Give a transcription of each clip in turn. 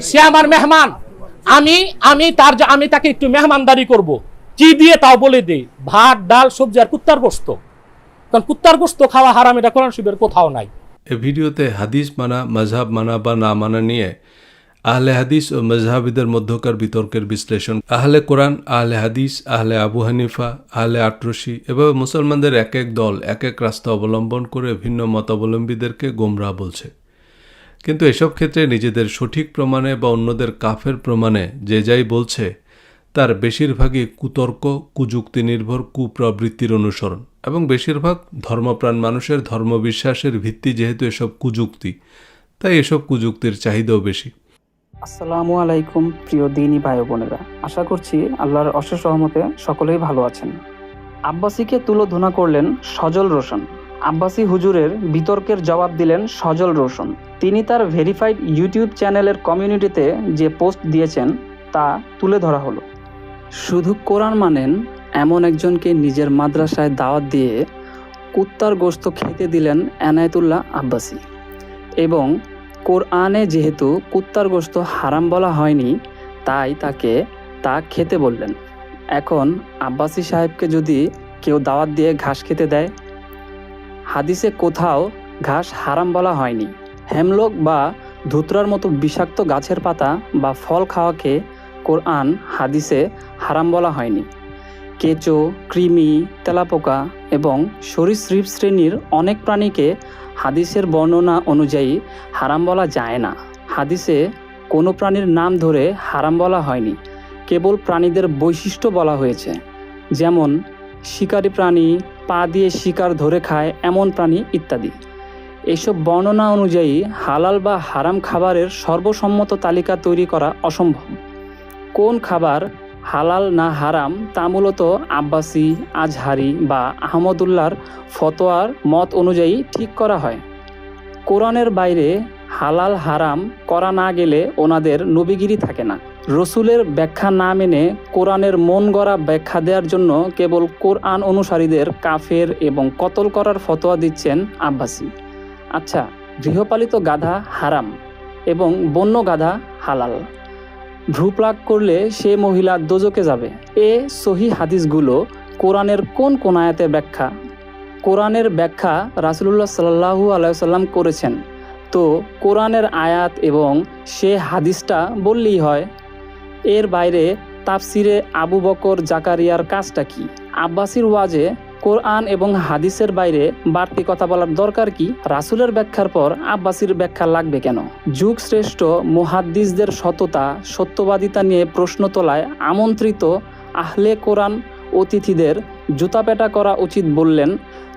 সে আমার মেহমান। আমি আমি তার যে- আমি তাকে একটু মেহমানদারি করব। কি দিয়ে তাও বলে দিই ভাত ডাল সবজি আর কুত্তার গোস্ত। কারণ কুত্তার গোস্ত খাওয়া হারাম এটা কোরআন শিবের কোথাও নাই। এ ভিডিওতে হাদিস মানা মজাব মানা বা না মানা নিয়ে আহলে হাদিস ও মজহাবিদের মধ্যকার বিতর্কের বিশ্লেষণ। আহলে কোরআন, আহলে হাদিস, আহলে আবু হানিফা, আহলে আটরসি এভাবে মুসলমানদের এক এক দল, এক এক রাস্তা অবলম্বন করে ভিন্ন মতাবলম্বীদেরকে গোমরাহ বলছে। কিন্তু এসব ক্ষেত্রে নিজেদের সঠিক প্রমাণে বা অন্যদের কাফের প্রমাণে যে যাই বলছে, তার বেশিরভাগই কুতর্ক কুযুক্তি নির্ভর কুপ্রবৃত্তির অনুসরণ এবং বেশিরভাগ ধর্মপ্রাণ মানুষের ধর্মবিশ্বাসের ভিত্তি যেহেতু এসব কুযুক্তি, তাই এসব কুযুক্তির চাহিদাও বেশি। আসসালামু আলাইকুম, প্রিয় দিনী ভাই বোনেরা। আশা করছি আল্লাহর অশেষ সহমতে সকলেই ভালো আছেন। আব্বাসীকে তুলোধনা করলেন সজল রোশন। আব্বাসী হুজুরের বিতর্কের জবাব দিলেন সজল রোশন। তিনি তার ভেরিফাইড ইউটিউব চ্যানেলের কমিউনিটিতে যে পোস্ট দিয়েছেন, তা তুলে ধরা হলো। শুধু কোরআন মানেন, এমন একজনকে নিজের মাদ্রাসায় দাওয়াত দিয়ে কুত্তার গোস্ত খেতে দিলেন এনায়েতুল্লাহ আব্বাসী। এবং কোরআনে যেহেতু কুত্তার গোস্ত হারাম বলা হয়নি, তাই তাকে তা খেতে বললেন। এখন আব্বাসী সাহেবকে যদি কেউ দাওয়াত দিয়ে ঘাস খেতে দেয়? হাদিসে কোথাও ঘাস হারাম বলা হয়নি। হেমলক বা ধুতরার মতো বিষাক্ত গাছের পাতা বা ফল খাওয়াকে কোরআন হাদিসে হারাম বলা হয়নি। কেঁচো, কৃমি, তেলাপোকা এবং সরীসৃপ শ্রেণির অনেক প্রাণীকে হাদিসের বর্ণনা অনুযায়ী হারাম বলা যায় না। হাদিসে কোনো প্রাণীর নাম ধরে হারাম বলা হয়নি, কেবল প্রাণীদের বৈশিষ্ট্য বলা হয়েছে। যেমন, শিকারী প্রাণী, পা দিয়ে শিকার ধরে খায় এমন প্রাণী ইত্যাদি। এসব বর্ণনা অনুযায়ী হালাল বা হারাম খাবারের সর্বসম্মত তালিকা তৈরি করা অসম্ভব। কোন খাবার হালাল না হারাম তা মূলত আব্বাসি, আজহারি বা আহমদুল্লাহর ফতোয়ার মত অনুযায়ী ঠিক করা হয়। কোরআনের বাইরে হালাল হারাম করা না গেলে ওনাদের নবীগিরি থাকে না। রসুলের ব্যাখ্যা না মেনে কোরআনের মন গড়া ব্যাখ্যা দেওয়ার জন্য কেবল কোরআন অনুসারীদের কাফের এবং কতল করার ফতোয়া দিচ্ছেন আব্বাসী। আচ্ছা গৃহপালিত গাধা হারাম এবং বন্য গাধা হালাল। ভ্রুপ্লাগ করলে সে মহিলা দোজকে যাবে। এ সহি হাদিসগুলো কোরআনের কোন কোন ব্যাখ্যা? কোরআনের ব্যাখ্যা রাসুলুল্লাহ সাল্লাহু আলাইসাল্লাম করেছেন। তো কোরআনের আয়াত এবং সে হাদিসটা বললেই হয়। এর বাইরে তাফসিরে আবু বকর জাকারিয়ার কাজটা কি? আব্বাসির ওয়াজে কোরআন এবং হাদিসের বাইরে বাড়তি কথা বলার দরকার কি? রাসুলের ব্যাখ্যার পর আব্বাসির ব্যাখ্যা লাগবে কেন? যুগ শ্রেষ্ঠ মুহাদ্দিসদের সততা, সত্যবাদিতা নিয়ে প্রশ্ন তোলায় আমন্ত্রিত আহলে কোরআন অতিথিদের জুতাপেটা করা উচিত বললেন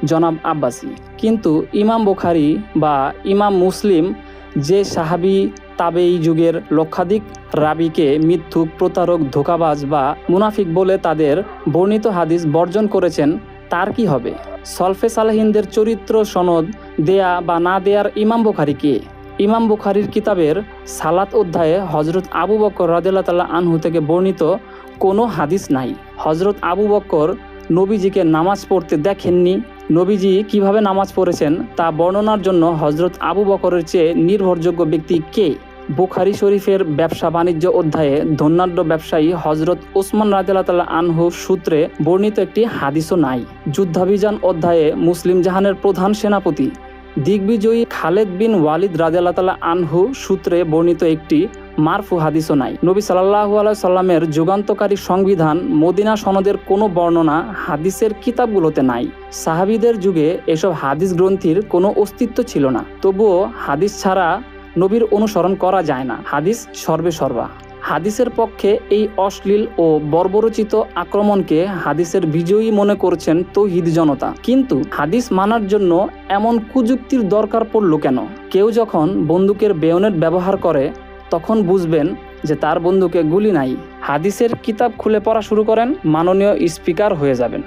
জনাব আব্বাসী। কিন্তু ইমাম বুখারি বা ইমাম মুসলিম যে সাহাবি তাবেই যুগের লক্ষাধিক রাবিকে মিথ্যুক, প্রতারক, ধোকাবাজ বা মুনাফিক বলে তাদের বর্ণিত হাদিস বর্জন করেছেন তার কি হবে? সলফে সালাহিনদের চরিত্র, সনদ, দেয়া বা না দেয়ার ইমাম বুখারি কে? ইমাম বুখারির কিতাবের সালাত অধ্যায়ে হজরত আবু বকর রাদিল্লা তাল্লাহ আনহু থেকে বর্ণিত কোনো হাদিস নাই। হজরত আবু বকর নবীজিকে নামাজ পড়তে দেখেননি। নবীজি কীভাবে নামাজ পড়েছেন তা বর্ণনার জন্য হজরত আবু বকরের চেয়ে নির্ভরযোগ্য ব্যক্তি কে? বুখারি শরীফের ব্যবসা বাণিজ্য অধ্যায়ে ধন্যাঢ্য ব্যবসায়ী হজরত ওসমান রাজিয়াল্লাহ আনহু সূত্রে বর্ণিত একটি হাদিসও নাই। যুদ্ধাভিযান অধ্যায়ে মুসলিম জাহানের প্রধান সেনাপতি দিগ্বিজয়ী খালেদ বিন ওয়ালিদ রাজিয়াল্লাহ আনহু সূত্রে বর্ণিত একটি মারফু হাদিসও নাই। নবী সাল্লাহু আলাই সাল্লামের যুগান্তকারী সংবিধান মদিনা সনদের কোনো বর্ণনা হাদিসের কিতাবগুলোতে নাই। সাহাবিদের যুগে এসব হাদিস গ্রন্থির কোনো অস্তিত্ব ছিল না। তবুও হাদিস ছাড়া নবীর অনুসরণ করা যায় না। হাদিস সর্বে সর্বা। হাদিসের পক্ষে এই অশ্লীল ও বর্বরচিত আক্রমণকে হাদিসের বিজয়ী মনে করছেন তৌহিদ জনতা। কিন্তু হাদিস মানার জন্য এমন কুযুক্তির দরকার পড়ল কেন? কেউ যখন বন্দুকের বেয়নেট ব্যবহার করে, তখন বুঝবেন যে তার বন্দুকে গুলি নাই। হাদিসের কিতাব খুলে পড়া শুরু করেন, মাননীয় স্পিকার হয়ে যাবেন।